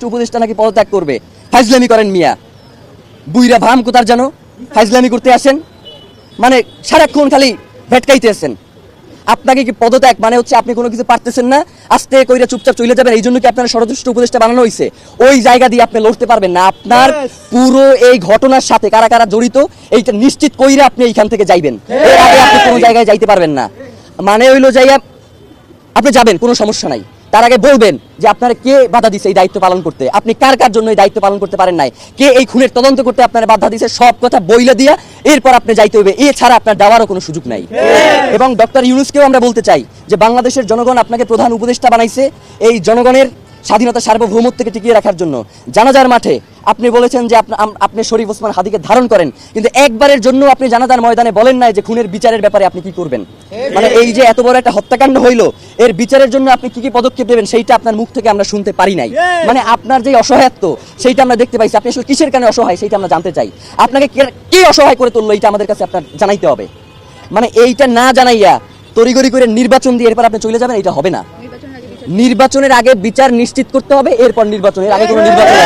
স্বরাষ্ট্র উপদেষ্টা নাকি পদত্যাগ করবে? ফাইজলামি করেন মিয়া। বুইরা ভাম কোথার জানো? ফাইজলামি করতে আসেন। মানে সারাক্ষণ খালি ভেটকাইতে আসেন। আপনাকে কি পদত্যাগ মানে হচ্ছে আপনি কোনো কিছু পারতেছেন না? আস্তে কইরা চুপচাপ চলে যাবেন। এই জন্য কি আপনার ষড়যন্ত্র উপদেষ্টা বানানো হয়েছে ওই জায়গা দিয়ে আপনি লড়তে পারবেন না। আপনার পুরো এই ঘটনার সাথে কারা কারা জড়িত এইটা নিশ্চিত কইরা আপনি এইখান থেকে যাইবেন। এর আগে আপনি কোনো জায়গায় যাইতে পারবেন না। মানে হইল যাইয়া আপনি যাবেন কোনো সমস্যা নাই। তার আগে বলবেন যে আপনার কে বাধা দিছে এই দায়িত্ব পালন করতে? আপনি কার কার জন্য এই দায়িত্ব পালন করতে পারেন নাই? কে এই খুনের তদন্ত করতে আপনার বাধা দিছে? সব কথা বইলে দিয়া এরপর আপনি যাইতে হবে এছাড়া আপনার দেওয়ারও কোনো সুযোগ নাই। এবং ডক্টর ইউনুসকেও আমরা বলতে চাই যে বাংলাদেশের জনগণ আপনাকে প্রধান উপদেষ্টা বানাইছে। এই জনগণের স্বাধীনতা সার্বভৌমত্বকে টিকিয়ে রাখার জন্য। জানাজার মাঠে আপনি বলেছেন যে আপনি শরীফ ওসমান হাদিকে ধারণ করেন কিন্তু একবারের জন্য আপনি জানাজার ময়দানে বলেন নাই যে খুনের বিচারের ব্যাপারে আপনি কি করবেন। মানে এই যে এত বড় একটা হত্যাকাণ্ড হইল এর বিচারের জন্য আপনি কি কি পদক্ষেপ নেবেন সেইটা আপনার মুখ থেকে আমরা শুনতে পারি নাই। মানে আপনার যে অসহায়ত্ব সেইটা আমরা দেখতে পাইছি। আপনি আসলে কিসের কারণে অসহায় সেইটা আমরা জানতে চাই। আপনাকে কে- অসহায় করে তুললো এইটা আমাদের কাছে আপনার জানাইতে হবে। মানে এইটা না জানাইয়া তড়িগড়ি করে নির্বাচন দিয়ে এরপর আপনি চলে যাবেন এটা হবে না। নির্বাচনের আগে বিচার নিশ্চিত করতে হবে এরপর নির্বাচনের আগে কোনো নির্বাচন।